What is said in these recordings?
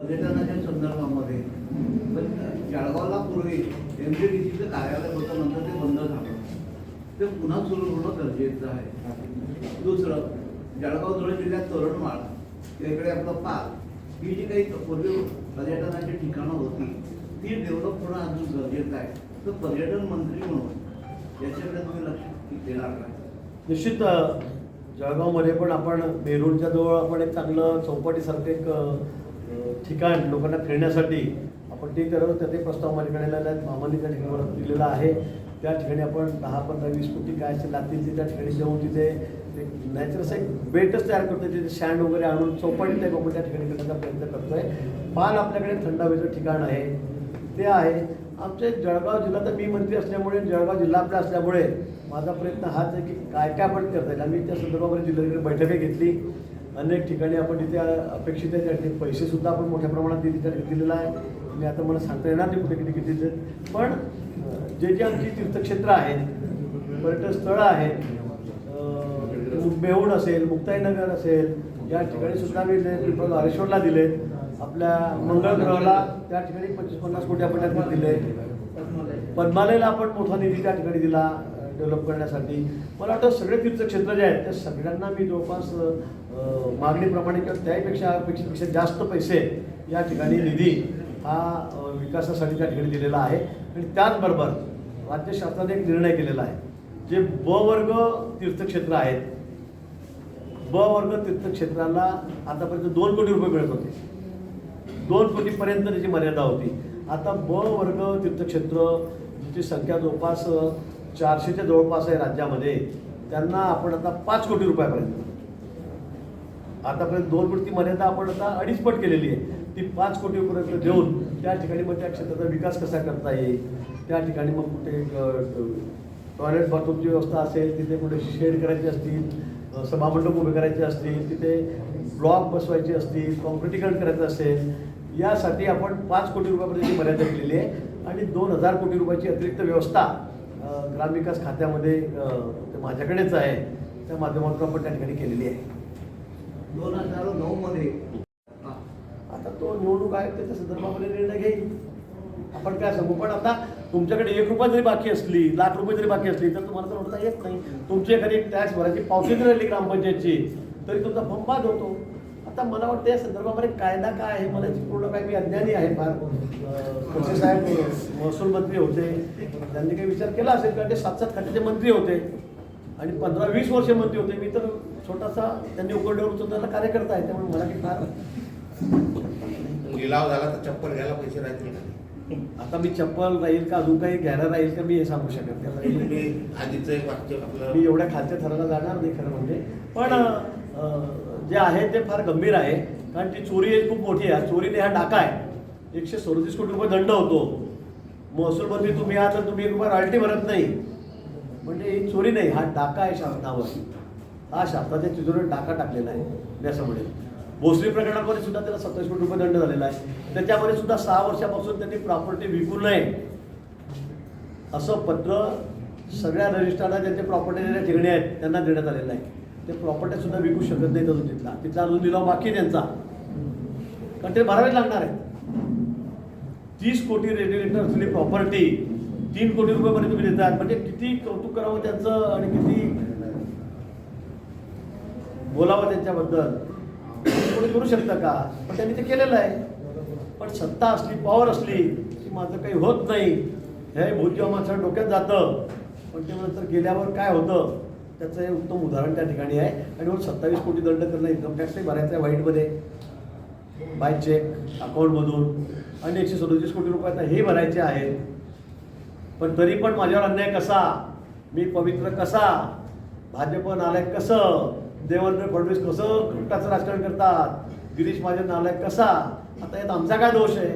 पर्यटनाच्या संदर्भामध्ये. पण जळगावला पूर्वी एम सी डी सीचं कार्यालय होतं नंतर ते बंद झालं. ते पुन्हा सुरू होणं गरजेचं आहे. दुसरं जळगाव धुळे जिल्ह्यात तोरणमाळ इकडे आपलं पार्क ही जी काही पूर्वी पर्यटनाची ठिकाणं होती ती डेव्हलप होणं अजून गरजेचं आहे. तर पर्यटन मंत्री म्हणून याच्याकडे तुम्ही लक्ष देणार नाही निश्चित जळगावमध्ये पण आपण मेरूळच्या जवळ आपण एक चांगलं चौपाटीसारखं एक ठिकाण लोकांना फिरण्यासाठी. आपण ते करत तर ते प्रस्ताव माझ्याकडे आलेला आहे. मामाने त्या ठिकाणी दिलेला आहे. त्या ठिकाणी आपण दहा पंधरा वीस कोटी काय असेल लागतील ते त्या ठिकाणी जाऊन तिथे नॅचरल असं एक बेटच तयार करतोय. तिथे शँड वगैरे आणून चौपाटी टाईप आपण त्या ठिकाणी करण्याचा प्रयत्न करतोय. पान आपल्याकडे थंड हवेचं ठिकाण आहे. ते आहे. आमचे जळगाव जिल्हा तर मी मंत्री असल्यामुळे जळगाव जिल्हा आपला असल्यामुळे माझा प्रयत्न हाच आहे की काय काय आपण करता येईल. आम्ही त्या संदर्भामध्ये जिल्ह्याकडे बैठकही घेतली. अनेक ठिकाणी आपण जिथे अपेक्षित आहे त्या ठिकाणी पैसेसुद्धा आपण मोठ्या प्रमाणात दिले दिलेला आहे. मी आता मला सांगता येणार नाही कुठे किती किती दिले पण जे जे आमची तीर्थक्षेत्र आहेत पर्यटन स्थळं आहेत मेहूण असेल मुक्ताईनगर असेल या ठिकाणी सुद्धा मी पिंपळगारेश्वरला दिले आपल्या मंगळ ग्रहाला त्या ठिकाणी पंचवीस पन्नास कोटी आपण दिले पद्मालयला आपण मोठा निधी त्या ठिकाणी दिला. डेव्हलप करण्यासाठी. मला वाटतं सगळे तीर्थक्षेत्र जे आहेत त्या सगळ्यांना मी जवळपास मागणीप्रमाणे किंवा त्याहीपेक्षा अपेक्षेपेक्षा जास्त पैसे या ठिकाणी निधी हा विकासासाठी त्या ठिकाणी दिलेला आहे. आणि त्याचबरोबर राज्य शासनाने एक निर्णय केलेला आहे जे ब वर्ग तीर्थक्षेत्र आहेत. ब वर्ग तीर्थक्षेत्राला आतापर्यंत दोन कोटी रुपये मिळत होते. दोन कोटीपर्यंत त्याची मर्यादा होती. आता ब वर्ग तीर्थक्षेत्र जिची संख्या जवळपास चारशेच्या जवळपास आहे राज्यामध्ये. त्यांना आपण आता पाच कोटी रुपयापर्यंत आतापर्यंत दोन कोटी मर्यादा आपण आता अडीच पट केलेली आहे. ती पाच कोटीपर्यंत देऊन त्या ठिकाणी मग त्या क्षेत्राचा विकास कसा करता येईल? त्या ठिकाणी मग कुठे टॉयलेट बाथरूमची व्यवस्था असेल तिथे कुठे शेड करायचे असतील सभामंडप उभे करायचे असतील तिथे ब्लॉक बसवायचे असतील कॉम्प्युटीकरण करायचं असेल यासाठी आपण पाच कोटी रुपयापर्यंतची मर्यादा केलेली आहे. आणि दोन हजार कोटी रुपयाची अतिरिक्त व्यवस्था ग्रामविकास खात्यामध्ये ते माझ्याकडेच आहे. त्या माध्यमातून आपण त्या ठिकाणी केलेली आहे. दोन हजार नऊ मध्ये. आता तो निवडणूक आयोग त्याच्या संदर्भामध्ये निर्णय घेईल. आपण काय सांगू? पण आता तुमच्याकडे एक रुपया जरी बाकी असली लाख रुपये जरी बाकी असली तर तुम्हाला तर ओढता येत नाही. तुमची एखादी टॅक्स भरायची पावती जरी राहिली ग्रामपंचायतची तरी तुमचा फॉर्म बाद होतो. आता मला वाटतं या संदर्भामध्ये कायदा काय आहे? मला पूर्ण काय मी अज्ञानी आहे फार. खडसे साहेब महसूल मंत्री होते. त्यांनी काही विचार केला असेल कारण ते सात सात खात्याचे मंत्री होते आणि पंधरा वीस वर्ष मंत्री होते. मी तर छोटासा त्यांनी उकडल्यावर उचलण्याला कार्यकर्ता आहे. त्यामुळे मला काही फार लिलाव झाला तर चप्पल घ्यायला पैसे राहतील? आता मी चप्पल राहील का? अजून काही घ्यायला राहील का? मी हे सांगू शकत नाही. आधीचं एक वाक्य मी एवढ्या खालच्या थराला जाणार नाही खरं म्हणजे. पण जे आहे ते फार गंभीर आहे. कारण ती चोरी खूप मोठी आहे. चोरीने हा डाका आहे. एकशे सदतीस कोटी रुपये दंड होतो. महसूल मंत्री तुम्ही आहात तर तुम्ही एक रुपये रॉयल्टी भरत नाही. म्हणजे ही चोरी नाही. हा डाका आहे शासनावर. हा शासनाच्या तिजोरीवर डाका टाकलेला आहे. त्याच्यामुळे. भोसरी प्रकरणामध्ये सुद्धा त्याला सत्तावीस कोटी रुपये दंड झालेला आहे. त्याच्यामध्ये सुद्धा सहा वर्षापासून त्यांनी प्रॉपर्टी विकू नये. असं पत्र सगळ्या रजिस्ट्रारला ज्यांचे प्रॉपर्टी देण्या ठिकाणी आहेत त्यांना देण्यात आलेलं आहे. ते प्रॉपर्टी सुद्धा विकू शकत नाहीत अजून तिथला. तिथला अजून लिलाव बाकी त्यांचा. कारण ते भरावे लागणार आहेत. तीस कोटी रेडिएटर असलेली प्रॉपर्टी तीन कोटी रुपयापर्यंत तुम्ही देतात. म्हणजे किती कौतुक करावं त्यांचं आणि किती बोलावं त्यांच्याबद्दल? कोणी करू शकतं का? पण त्यांनी ते केलेलं आहे. पण सत्ता असली पॉवर असली की माझं काही होत नाही. हे भूत जेव्हा माझं डोक्यात जातं. पण ते नंतर गेल्यावर काय होतं? त्याचं हे उत्तम उदाहरण त्या ठिकाणी आहे. आणि मग सत्तावीस कोटी दंड करणं इन्कम टॅक्सही भरायचा आहे व्हाईटमध्ये बाय चेक अकाउंटमधून. आणि एकशे सदोतीस कोटी रुपये हे भरायचे आहेत. पण तरी पण माझ्यावर अन्याय कसा? मी पवित्र कसा? भाजप नालायक कसं? देवेंद्र फडणवीस कसं कुटाचं राजकारण करतात? गिरीश महाजन नालायक कसा? आता यात आमचा काय दोष आहे?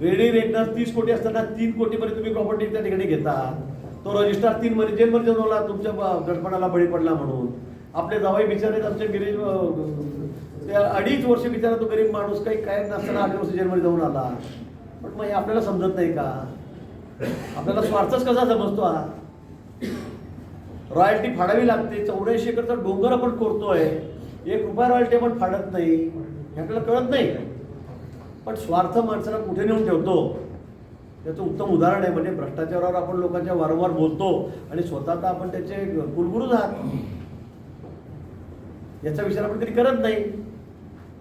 रेडी रेटनर तीस कोटी असताना तीन कोटीपर्यंत तुम्ही प्रॉपर्टी त्या ठिकाणी घेतात. तो रजिस्ट्रार तीन मध्ये जेलमध्ये जनवला तुमच्या गडपणाला बळी पडला म्हणून. आपले जवाई बिचारे आमचे गिरी त्या अडीच वर्ष बिचारा तो गरीब माणूस काही काय नसताना आठ वर्ष जेलमध्ये जाऊन आला. पण मग हे आपल्याला समजत नाही का? आपल्याला स्वार्थच कसा समजतो हा? रॉयल्टी फाडावी लागते. चौऱ्याऐंशी एकरचा डोंगर आपण कोरतोय. एक रुपया रॉयल्टी आपण फाडत नाही. हे आपल्याला कळत नाही. पण स्वार्थ माणसाला कुठे नेऊन ठेवतो? त्याचं उत्तम उदाहरण आहे म्हणजे भ्रष्टाचारावर आपण लोकांच्या वारंवार बोलतो आणि स्वतः तर आपण त्याचे कुलगुरूच आहात. याचा विचार आपण कधी करत नाही.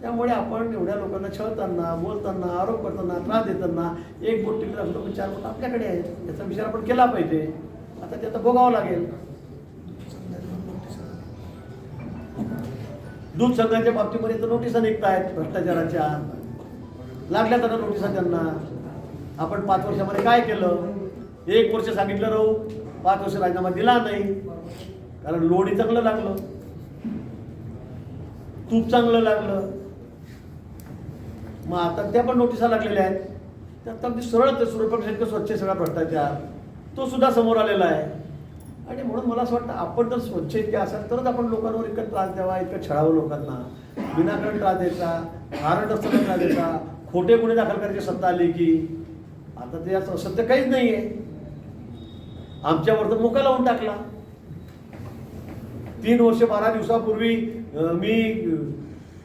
त्यामुळे आपण एवढ्या लोकांना छळताना बोलताना आरोप करताना त्रास देताना एक बोट तिकडे असतो पण चार बोट आपल्याकडे आहेत. याचा विचार आपण केला पाहिजे. आता ते आता भोगावं लागेल. दूध संघाच्या बाबतीमध्ये तर नोटिसा निघत आहेत भ्रष्टाचाराच्या. लागल्या त्यांना नोटिसा त्यांना. आपण पाच वर्षामध्ये काय केलं? एक वर्ष सांगितलं राहू पाच वर्ष राजीनामा दिला नाही. कारण लोणी चांगलं लागलं. तूप चांगलं लागलं. मग आता त्या पण नोटिसा लागलेल्या आहेत. त्या अगदी सरळ ते सूर्यप्रकाश स्वच्छ सगळा भ्रष्टाचार. तो सुद्धा समोर आलेला आहे. आणि म्हणून मला असं वाटतं आपण जर स्वच्छ इतके असाल तरच आपण लोकांवर इतकं त्रास द्यावा इतकं छळावं लोकांना. विनाकारण त्रास द्यायचा कारण असताना त्रास द्यायचा. खोटे गुन्हे दाखल करायची सत्ता आली की आता ते असं सत्य काहीच नाही आहे आमच्यावर तर मोका लावून टाकला. तीन वर्ष बारा दिवसापूर्वी मी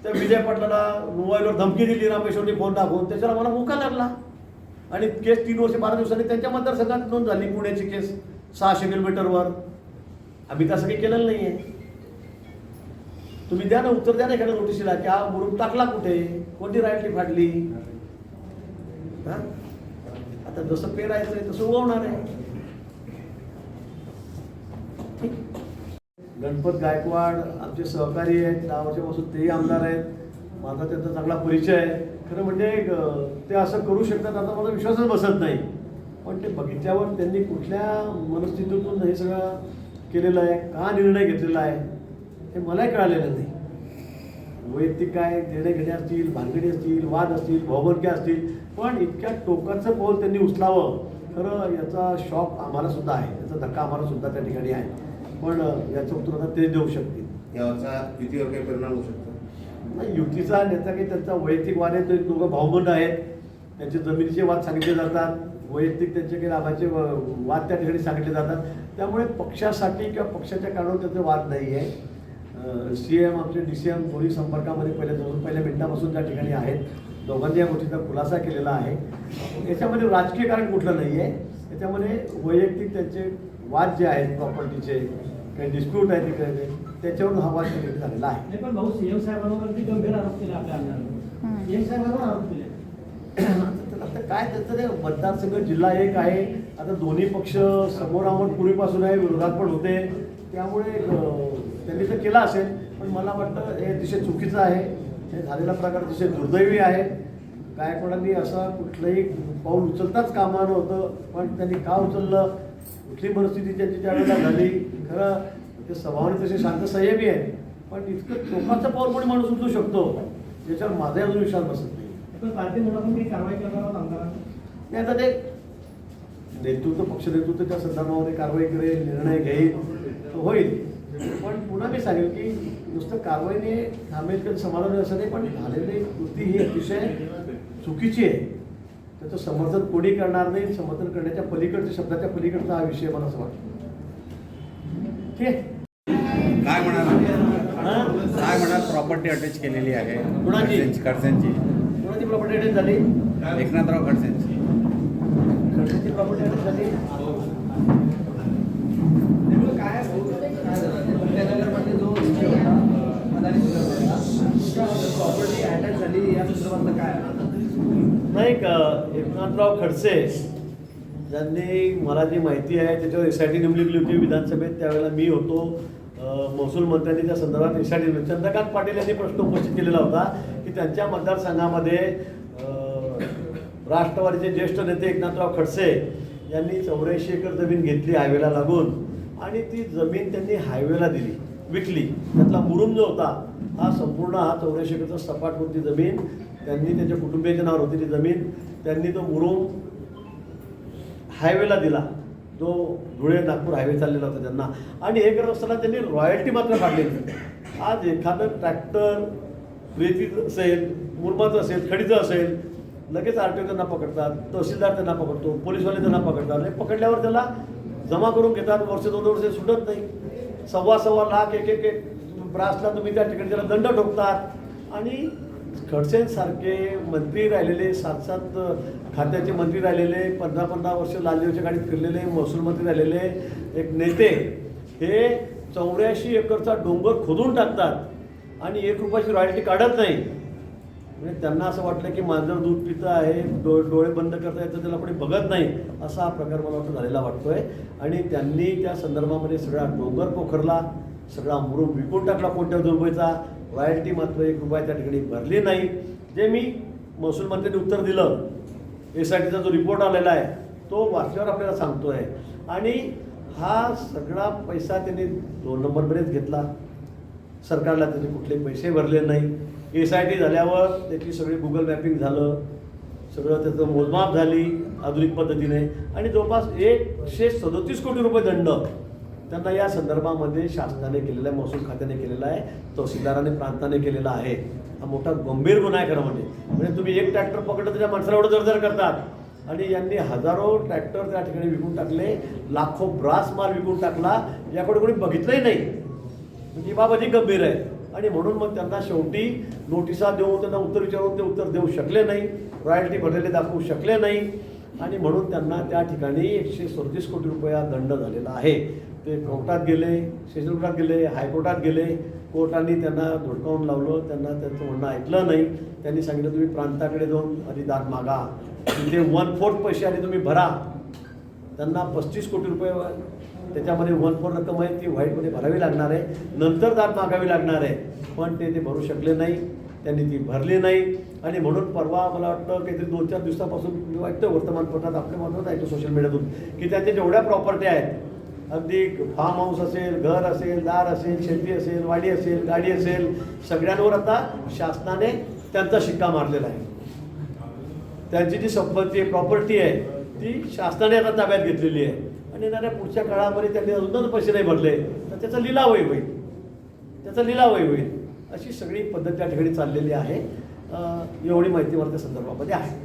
त्या विजय पाटलाला मोबाईलवर धमकी दिली रामेश्वरनी फोन टाकून. त्याच्यावर मला मोका लागला. आणि केस तीन वर्ष बारा दिवसांनी त्यांच्या मतदारसंघात नोंद झाली पुण्याची केस सहाशे किलोमीटरवर. आम्ही तसं काही केलेलं नाही आहे तुम्ही द्या ना उत्तर द्या ना एखाद्या नोटिशीला की हा मुरुम टाकला कुठे? कोणती राईटली फाडली हा? आता जसं पेरायचं आहे तसं उगवणार आहे. गणपत गायकवाड आमचे सहकारी आहेत दहा वर्षापासून तेही आमदार आहेत. माझा त्यांचा चांगला परिचय आहे. खरं म्हणजे ते असं करू शकतात आता मला विश्वासच बसत नाही. पण ते बगीच्यावर त्यांनी कुठल्या मनस्थितीतून हे सगळं केलेलं आहे का निर्णय घेतलेला आहे हे मलाही कळालेलं नाही. वैयक्तिक काय निर्णय घेणे असतील भानगडी असतील वाद असतील भावबंदक्या असतील पण इतक्या टोकाचं पाऊल त्यांनी उचलावं खरं याचा शॉक आम्हाला सुद्धा आहे. याचा धक्का आम्हाला सुद्धा त्या ठिकाणी आहे. पण याचं उत्तर आता ते देऊ शकतील. याचा युतीवर काही परिणाम होऊ शकतो? नाही, युतीचा नेता काही त्यांचा वैयक्तिक वाद आहे ते दोघं भाऊबंद आहेत. त्यांचे जमिनीचे वाद सांगितले जातात. वैयक्तिक त्यांचे काही लाभाचे वाद त्या ठिकाणी सांगितले जातात. त्यामुळे पक्षासाठी किंवा पक्षाच्या कारणावर त्यांचे वाद नाही आहे सी एम आमचे डी सी एम दोन्ही संपर्कामध्ये पहिल्या जवळ पहिल्या मिनिटापासून त्या ठिकाणी आहेत दोघांनी या गोष्टीचा खुलासा केलेला आहे. याच्यामध्ये राजकीय कारण कुठलं नाही आहे याच्यामध्ये वैयक्तिक त्यांचे वाद जे आहेत प्रॉपर्टीचे काही डिस्प्यूट आहे तिकडे त्याच्यावरून हा वाद क्रिएट झालेला आहे. नाही पण भाऊ सीएम साहेबांवरती गंभीर आरोप केले आपल्या साहेबांवर आरोप केले. आता काय त्याचं ते मतदारसंघ जिल्हा एक आहे. आता दोन्ही पक्ष समोरामोर पूर्वीपासून आहे विरोधात पण होते. त्यामुळे त्यांनी तर केला असेल पण मला वाटतं हे अतिशय चुकीचं आहे. हे झालेला प्रकार अतिशय दुर्दैवी आहे. गायकवाडांनी असं कुठलंही पाऊल उचलताच कामा नव्हतं पण त्यांनी का उचललं? कुठली परिस्थिती त्यांची त्यावेळेला झाली? खरं ते स्वभावाने तसे शांत संयमी आहेत पण इतकं टोकाचं पाऊल कोणी माणूस उचलू शकतो? याच्यावर माझा अजून विश्वास बसत नाही. पण नाही आता ते नेतृत्व पक्ष नेतृत्व त्या संदर्भामध्ये कारवाई करेल निर्णय घेईल होईल. पण पुन्हा मी सांगेल की नुसतं कारवाईने थांबेल तर समाधान असं नाही पण झालेली कृती ही अतिशय चुकीची आहे. त्याचं समर्थन कोणी करणार नाही समर्थन करण्याच्या पलीकडच्या शब्दाच्या पलीकडचा हा विषय मला असं वाटतं. ठीक आहे? काय म्हणाल? हां? काय म्हणाल? प्रॉपर्टी अटॅच केलेली आहे. कुणाची? खडसेंची कोणाची प्रॉपर्टी अटॅच झाली? एकनाथराव खडसेंची खडसेची प्रॉपर्टी अटॅच झाली नेमकं काय पंतनगरमध्ये जो विषय होता अदानी प्रॉपर्टी अटॅच झाली या संदर्भातलं काय नाही का एकनाथराव खडसे ज्यांनी मला जी माहिती आहे त्याच्यावर एस आय टी नेमली होती विधानसभेत. त्यावेळेला मी होतो. महसूल मंत्र्यांनी त्या संदर्भात S I T Chandrakant Patil यांनी प्रश्न उपस्थित केलेला होता की त्यांच्या मतदारसंघामध्ये राष्ट्रवादीचे ज्येष्ठ नेते एकनाथराव खडसे यांनी चौऱ्याऐंशी एकर जमीन घेतली हायवेला लागून आणि ती जमीन त्यांनी हायवेला दिली विकली. त्यातला मुरुम जो होता हा संपूर्ण हा चौऱ्याऐंशी एकरचा सपाट होती जमीन त्यांनी त्यांच्या कुटुंबियाच्या नावावर होती ती जमीन. त्यांनी तो मुरुम हायवेला दिला. जो धुळे नागपूर हायवे चाललेला होता त्यांना. आणि हे करत असताना त्यांनी रॉयल्टी मात्र काढली. आज एखादं ट्रॅक्टर रेतीचं असेल मुरमाचं असेल खडीचं असेल लगेच आर टी ओ त्यांना पकडतात तहसीलदार त्यांना पकडतो पोलीसवाले त्यांना पकडतात. आणि पकडल्यावर त्याला जमा करून घेतात वर्ष दोन वर्ष सुटत नाही. सव्वा सव्वा लाख एक एक एक ब्रासला तुम्ही त्या ठिकाणी त्याला दंड ठोकतात. आणि खडसेंसारखे मंत्री राहिलेले सात सात खात्याचे मंत्री राहिलेले पंधरा पंधरा वर्ष लालदेवच्या गाडीत फिरलेले महसूल मंत्री राहिलेले एक नेते हे चौऱ्याऐंशी एकरचा डोंगर खोदून टाकतात आणि एक रुपयाची रॉयल्टी काढत नाही. म्हणजे त्यांना असं वाटलं की मांजर दूध पितं आहे डो डोळे बंद करता येतं त्याला कोणी बघत नाही असा हा प्रकार मला वाटतं झालेला वाटतोय. आणि त्यांनी त्या संदर्भामध्ये सगळा डोंगर पोखरला सगळा मुरुम विकून टाकला कोणत्या दुर्बईचा रॉयल्टी मात्र एक रुपया त्या ठिकाणी भरली नाही. जे मी महसूल मंत्र्यांनी उत्तर दिलं एस आय टीचा जो रिपोर्ट आलेला आहे तो वाचल्यावर आपल्याला सांगतो आहे आणि हा सगळा पैसा त्यांनी दोन नंबरमध्येच घेतला. सरकारला त्यांनी कुठले पैसे भरले नाही. एस आय टी झाल्यावर त्याची सगळी गुगल मॅपिंग झालं. सगळं त्याचं मोजमाप झाली आधुनिक पद्धतीने. आणि जवळपास एकशे सदोतीस कोटी रुपये दंड. त्यांना या संदर्भामध्ये शासनाने केलेला आहे महसूल खात्याने केलेला आहे तहसीलदाराने प्रांताने केलेला आहे. हा मोठा गंभीर गुन्हा आहे खरं म्हणजे. म्हणजे तुम्ही एक ट्रॅक्टर पकडलं त्याच्या माणसाला एवढं जरजर करतात. आणि यांनी हजारो ट्रॅक्टर त्या ठिकाणी विकून टाकले लाखो ब्रास माल विकून टाकला याकडे कोणी बघितलंही नाही. म्हणजे बाब अधिक गंभीर आहे. आणि म्हणून मग त्यांना शेवटी नोटिसा देऊन त्यांना उत्तर विचारून ते उत्तर देऊ शकले नाही रॉयल्टी भरलेले दाखवू शकले नाही. आणि म्हणून त्यांना त्या ठिकाणी एकशे सदतीस कोटी रुपया दंड झालेला आहे. ते कोर्टात गेले सेशन कोर्टात गेले हायकोर्टात गेले कोर्टाने त्यांना धुडकावून लावलं त्यांना त्यांचं म्हणणं ऐकलं नाही. त्यांनी सांगितलं तुम्ही प्रांताकडे जाऊन आधी मागा. तिथे वन फोर्थ पैसे आधी तुम्ही भरा. त्यांना पस्तीस कोटी रुपये त्याच्यामध्ये वन फोर रक्कम आहे ती व्हाईटमध्ये भरावी लागणार आहे. नंतर दाद मागावी लागणार आहे. पण ते ते भरू शकले नाही. त्यांनी ती भरली नाही. आणि म्हणून परवा मला वाटतं काहीतरी दोन चार दिवसापासून मी वाटतं वर्तमानपत्रात आपल्या मात्र ऐकतो सोशल मीडियातून की त्यांच्या जेवढ्या प्रॉपर्टी आहेत अगदी फार्म हाऊस असेल घर असेल दार असेल शेती असेल वाडी असेल गाडी असेल सगळ्यांवर आता शासनाने त्यांचा शिक्का मारलेला आहे. त्यांची जी संपत्ती आहे प्रॉपर्टी आहे ती शासनाने आता ताब्यात घेतलेली आहे. आणि येणाऱ्या पुढच्या काळामध्ये त्यांनी अजूनच पैसे नाही भरले तर त्याचा लिलावही होईल. त्याचा लिलावही होईल. अशी सगळी पद्धत त्या ठिकाणी चाललेली आहे. एवढी माहिती मला त्या संदर्भामध्ये आहे.